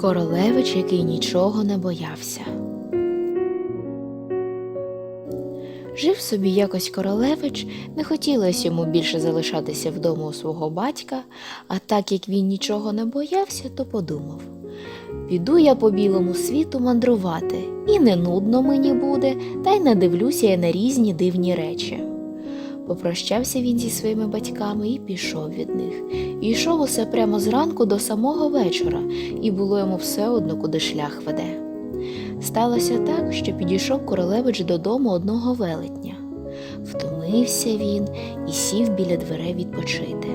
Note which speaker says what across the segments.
Speaker 1: Королевич, який нічого не боявся. Жив собі якось королевич, не хотілося йому більше залишатися вдома у свого батька, а так як він нічого не боявся, то подумав піду я по білому світу мандрувати, і не нудно мені буде, та й надивлюся я на різні дивні речі. Попрощався він зі своїми батьками і пішов від них. І йшов усе прямо зранку до самого вечора, і було йому все одно, куди шлях веде. Сталося так, що підійшов королевич додому одного велетня. Втомився він і сів біля дверей відпочити.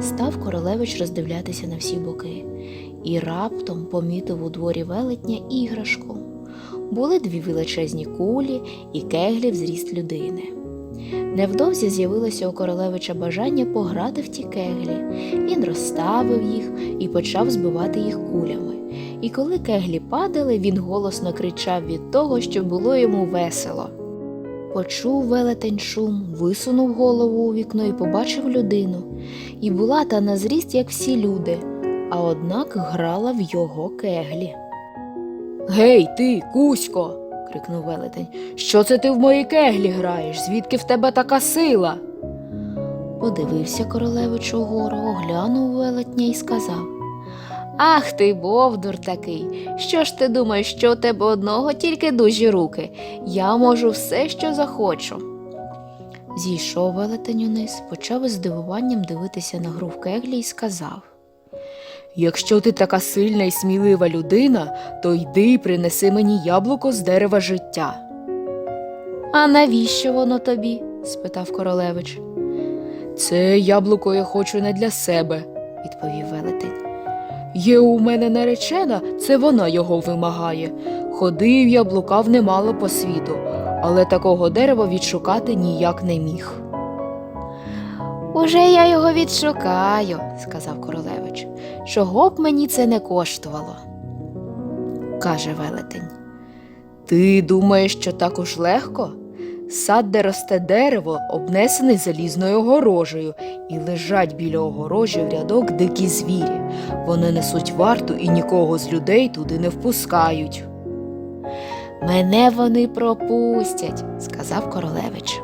Speaker 1: Став королевич роздивлятися на всі боки, і раптом помітив у дворі велетня іграшку. Були дві величезні кулі і кеглі в зріст людини. Невдовзі з'явилося у королевича бажання пограти в ті кеглі. Він розставив їх і почав збивати їх кулями. І коли кеглі падали, він голосно кричав від того, що було йому весело. Почув велетень шум, висунув голову у вікно і побачив людину. І була та на зріст, як всі люди, а однак грала в його кеглі. Гей, ти, Кузько. Крикнув велетень. Що це ти в мої кеглі граєш? Звідки в тебе така сила? Подивився королевич угору, оглянув велетня і сказав Ах ти, бовдур такий. Що ж ти думаєш, що у тебе одного тільки дужі руки? Я можу все, що захочу. Зійшов велетень униз, почав із здивуванням дивитися на гру в кеглі і сказав Якщо ти така сильна і смілива людина, то йди і принеси мені яблуко з дерева життя. А навіщо воно тобі? спитав королевич. Це яблуко я хочу не для себе, відповів велетень. Є у мене наречена, це вона його вимагає. Ходив я, блукав немало по світу, але такого дерева відшукати ніяк не міг. Уже я його відшукаю, сказав королевич. Чого б мені це не коштувало? каже велетень. Ти думаєш, що так уж легко? Сад, де росте дерево, обнесений залізною огорожею, і лежать біля огорожі в рядок дикі звірі. Вони несуть варту і нікого з людей туди не впускають. Мене вони пропустять, сказав королевич.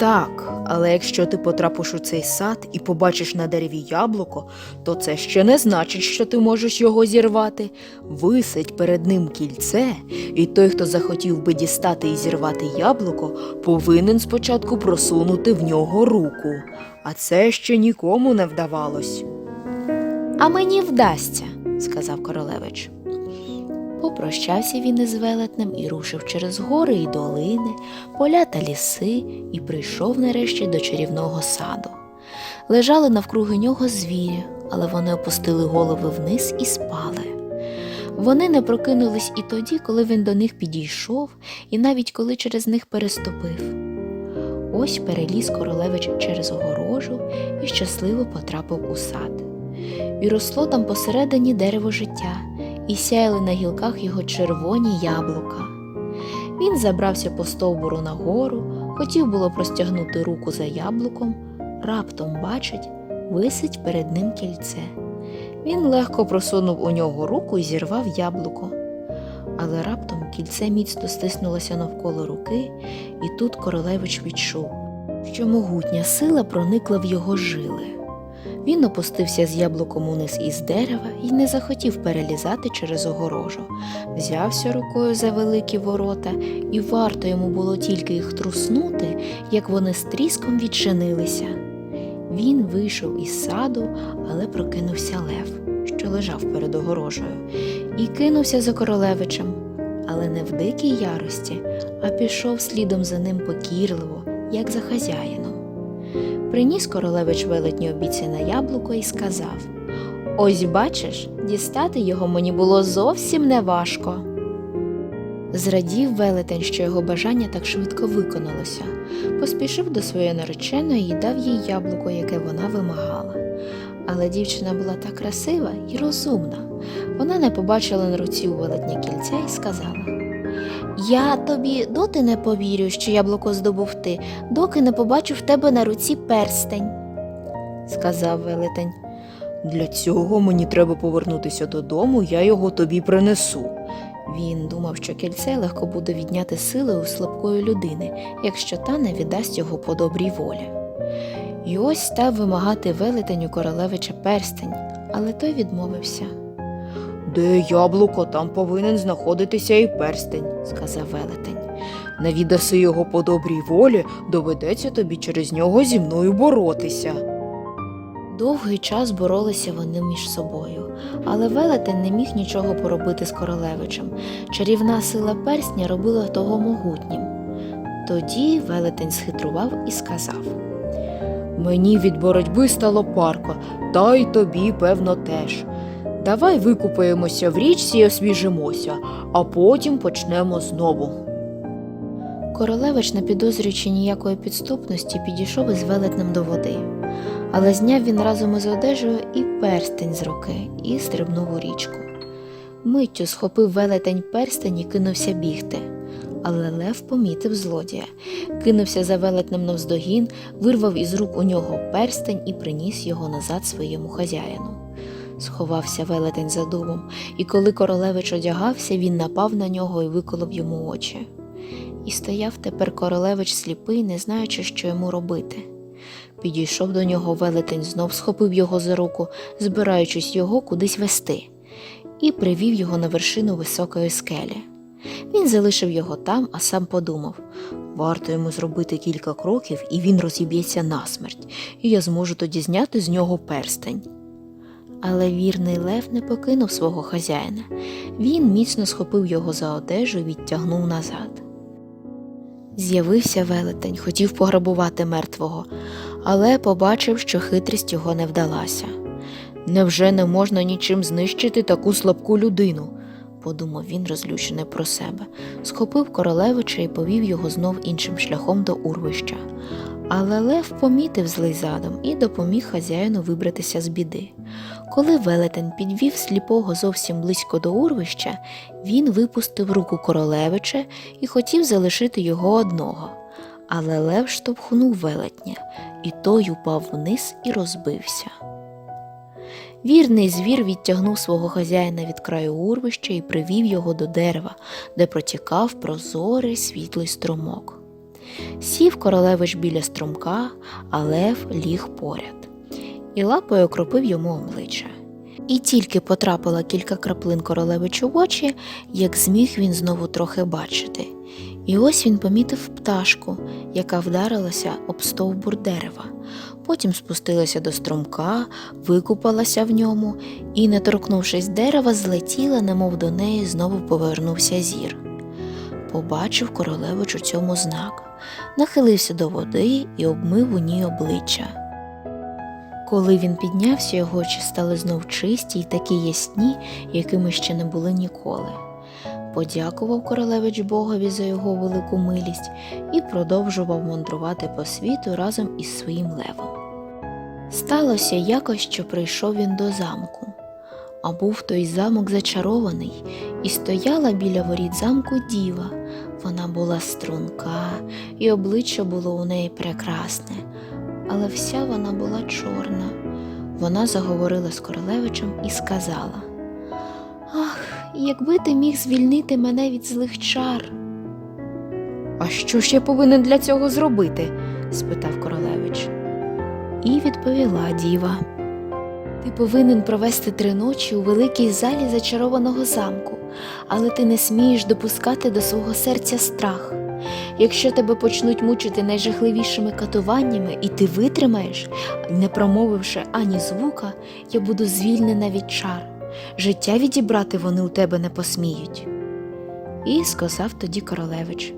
Speaker 1: Так, але якщо ти потрапиш у цей сад і побачиш на дереві яблуко, то це ще не значить, що ти можеш його зірвати. Висить перед ним кільце, і той, хто захотів би дістати і зірвати яблуко, повинен спочатку просунути в нього руку. А це ще нікому не вдавалось. А мені вдасться, сказав королевич. Попрощався він із велетнем і рушив через гори і долини, поля та ліси, і прийшов нарешті до чарівного саду. Лежали навкруги нього звірі, але вони опустили голови вниз і спали. Вони не прокинулись і тоді, коли він до них підійшов, і навіть коли через них переступив. Ось переліз королевич через огорожу і щасливо потрапив у сад. І росло там посередині дерево життя, і сяяли на гілках його червоні яблука. Він забрався по стовбуру нагору, хотів було простягнути руку за яблуком, раптом бачить, висить перед ним кільце. Він легко просунув у нього руку і зірвав яблуко. Але раптом кільце міцно стиснулося навколо руки, і тут королевич відчув, що могутня сила проникла в його жили. Він опустився з яблуком униз із дерева і не захотів перелізати через огорожу. Взявся рукою за великі ворота, і варто йому було тільки їх труснути, як вони з тріском відчинилися. Він вийшов із саду, але прокинувся лев, що лежав перед огорожею, і кинувся за королевичем, але не в дикій ярості, а пішов слідом за ним покірливо, як за хазяїном. Приніс королевич велетню обіцяне яблуко і сказав Ось бачиш, дістати його мені було зовсім неважко. Зрадів велетень, що його бажання так швидко виконалося, поспішив до своєї нареченої і дав їй яблуко, яке вона вимагала. Але дівчина була так красива і розумна. Вона не побачила на руці у велетня кільця і сказала Я тобі доти не повірю, що яблуко здобув ти, доки не побачу в тебе на руці перстень. Сказав велетень. Для цього мені треба повернутися додому, я його тобі принесу. Він думав, що кільце легко буде відняти сили у слабкої людини, якщо та не віддасть його по добрій волі. І ось став вимагати велетень у королевича перстень, але той відмовився. Де яблуко, там повинен знаходитися і перстень, сказав велетень. Не віддаси його по добрій волі, доведеться тобі через нього зі мною боротися. Довгий час боролися вони між собою, але велетень не міг нічого поробити з королевичем. Чарівна сила персня робила того могутнім. Тоді велетень схитрував і сказав Мені від боротьби стало парко, та й тобі, певно, теж. Давай викупаємося в річці і освіжимося, а потім почнемо знову. Королевич, не підозрюючи ніякої підступності, підійшов із велетнем до води. Але зняв він разом із одежею і перстень з руки і стрибнув у річку. Миттю схопив велетень перстень і кинувся бігти. Але Лев помітив злодія, кинувся за велетнем навздогін, вирвав із рук у нього перстень і приніс його назад своєму хазяїну. Сховався велетень за дубом, і коли королевич одягався, він напав на нього і виколов йому очі. І стояв тепер королевич сліпий, не знаючи, що йому робити. Підійшов до нього велетень, знов схопив його за руку, збираючись його кудись вести, і привів його на вершину високої скелі. Він залишив його там, а сам подумав варто йому зробити кілька кроків, і він розіб'ється насмерть, і я зможу тоді зняти з нього перстень. Але вірний лев не покинув свого хазяїна. Він міцно схопив його за одежу і відтягнув назад. З'явився велетень, хотів пограбувати мертвого, але побачив, що хитрість його не вдалася. Невже не можна нічим знищити таку слабку людину? подумав він, розлючений про себе, схопив королевича і повів його знов іншим шляхом до урвища. Але Лев помітив злий задум і допоміг хазяїну вибратися з біди. Коли велетень підвів сліпого зовсім близько до урвища, він випустив руку королевича і хотів залишити його одного. Але Лев штовхнув велетня, і той упав вниз і розбився. Вірний звір відтягнув свого хазяїна від краю урвища і привів його до дерева, де протікав прозорий світлий струмок. Сів королевич біля струмка, а лев ліг поряд, і лапою окропив йому обличчя. І тільки потрапила кілька краплин королевичу в очі, як зміг він знову трохи бачити. І ось він помітив пташку, яка вдарилася об стовбур дерева. Потім спустилася до струмка, викупалася в ньому і, не торкнувшись дерева, злетіла, немов до неї знову повернувся зір. Побачив королевич у цьому знак, нахилився до води і обмив у ній обличчя. Коли він піднявся, його очі стали знов чисті й такі ясні, якими ще не були ніколи. Подякував королевич Богові за його велику милість і продовжував мандрувати по світу разом із своїм левом. Сталося якось, що прийшов він до замку, а був той замок зачарований, і стояла біля воріт замку діва. Вона була струнка, і обличчя було у неї прекрасне, але вся вона була чорна. Вона заговорила з королевичем і сказала Ах, якби ти міг звільнити мене від злих чар. А що ж я повинен для цього зробити? спитав королевич. І відповіла діва. Ти повинен провести три ночі у великій залі зачарованого замку, але ти не смієш допускати до свого серця страх. Якщо тебе почнуть мучити найжахливішими катуваннями, і ти витримаєш, не промовивши ані звука, я буду звільнена від чар. Життя відібрати вони у тебе не посміють. І сказав тоді королевич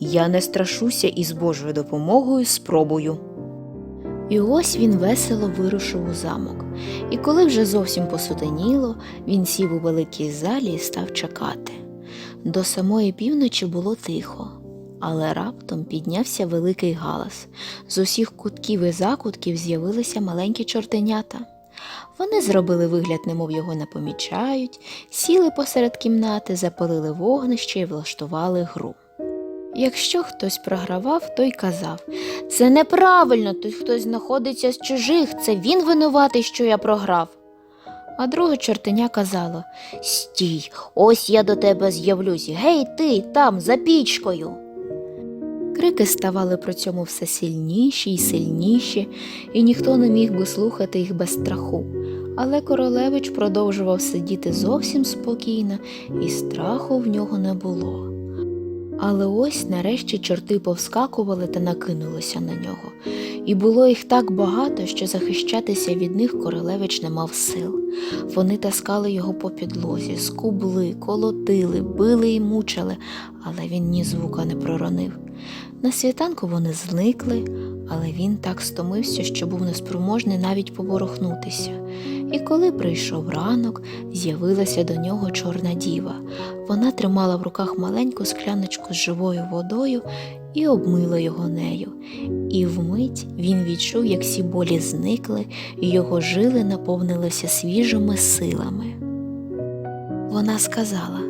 Speaker 1: Я не страшуся і з Божою допомогою спробую. І ось він весело вирушив у замок, і коли вже зовсім посутеніло, він сів у великій залі і став чекати. До самої півночі було тихо, але раптом піднявся великий галас. З усіх кутків і закутків з'явилися маленькі чортенята. Вони зробили вигляд, немов його не помічають, сіли посеред кімнати, запалили вогнище і влаштували гру. Якщо хтось програвав, той казав Це неправильно, тут хтось знаходиться з чужих, це він винуватий, що я програв. А друге чортеня казало Стій, ось я до тебе з'явлюсь. Гей, ти там, за пічкою. Крики ставали при цьому все сильніші й сильніші, і ніхто не міг би слухати їх без страху. Але королевич продовжував сидіти зовсім спокійно, і страху в нього не було. Але ось нарешті чорти повскакували та накинулися на нього, і було їх так багато, що захищатися від них королевич не мав сил. Вони таскали його по підлозі, скубли, колотили, били і мучили, але він ні звука не проронив. На світанку вони зникли, але він так стомився, що був неспроможний навіть поворухнутися. І коли прийшов ранок, з'явилася до нього чорна діва. Вона тримала в руках маленьку скляночку з живою водою і обмила його нею. І вмить він відчув, як всі болі зникли, і його жили наповнилися свіжими силами. Вона сказала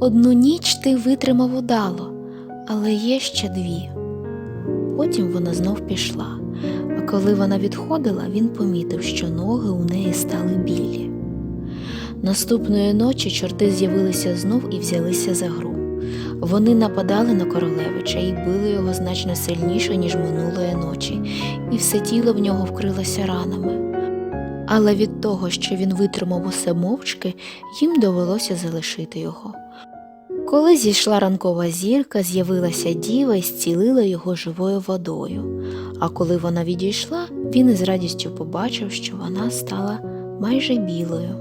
Speaker 1: Одну ніч ти витримав удало, але є ще дві. Потім вона знов пішла, а коли вона відходила, він помітив, що ноги у неї стали білі. Наступної ночі чорти з'явилися знов і взялися за гру. Вони нападали на королевича і били його значно сильніше, ніж минулої ночі, і все тіло в нього вкрилося ранами. Але від того, що він витримав усе мовчки, їм довелося залишити його. Коли зійшла ранкова зірка, з'явилася діва і зцілила його живою водою. А коли вона відійшла, він із радістю побачив, що вона стала майже білою.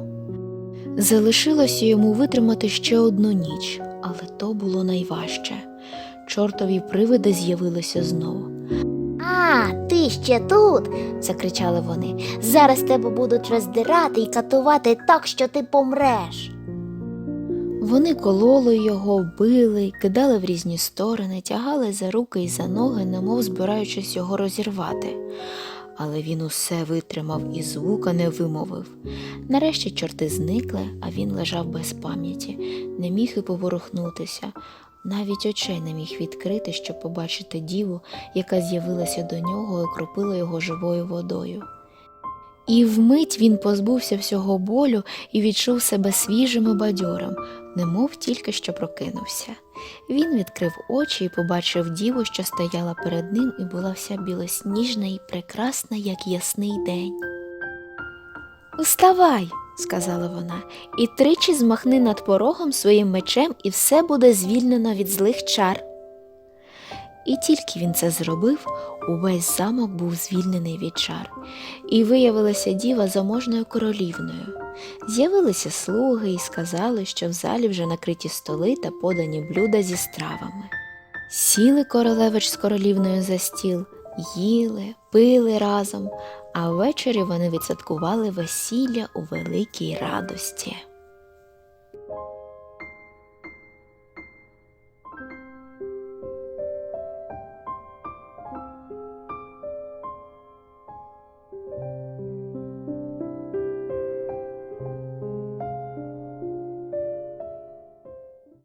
Speaker 1: Залишилося йому витримати ще одну ніч, але то було найважче. Чортові привиди з'явилися знову.
Speaker 2: А, ти ще тут. закричали вони. Зараз тебе будуть роздирати і катувати так, що ти помреш.
Speaker 1: Вони кололи його, били, кидали в різні сторони, тягали за руки і за ноги, немов збираючись його розірвати. Але він усе витримав і звука не вимовив. Нарешті чорти зникли, а він лежав без пам'яті, не міг і поворухнутися, навіть очей не міг відкрити, щоб побачити діву, яка з'явилася до нього і окропила його живою водою. І вмить він позбувся всього болю і відчув себе свіжим і бадьорим, немов тільки що прокинувся. Він відкрив очі і побачив діву, що стояла перед ним і була вся білосніжна і прекрасна, як ясний день. Уставай, сказала вона, і тричі змахни над порогом своїм мечем, і все буде звільнено від злих чар. І тільки він це зробив, увесь замок був звільнений від чар, і виявилася діва заможною королівною. З'явилися слуги і сказали, що в залі вже накриті столи та подані блюда зі стравами. Сіли королевич з королівною за стіл, їли, пили разом, а ввечері вони відсвяткували весілля у великій радості.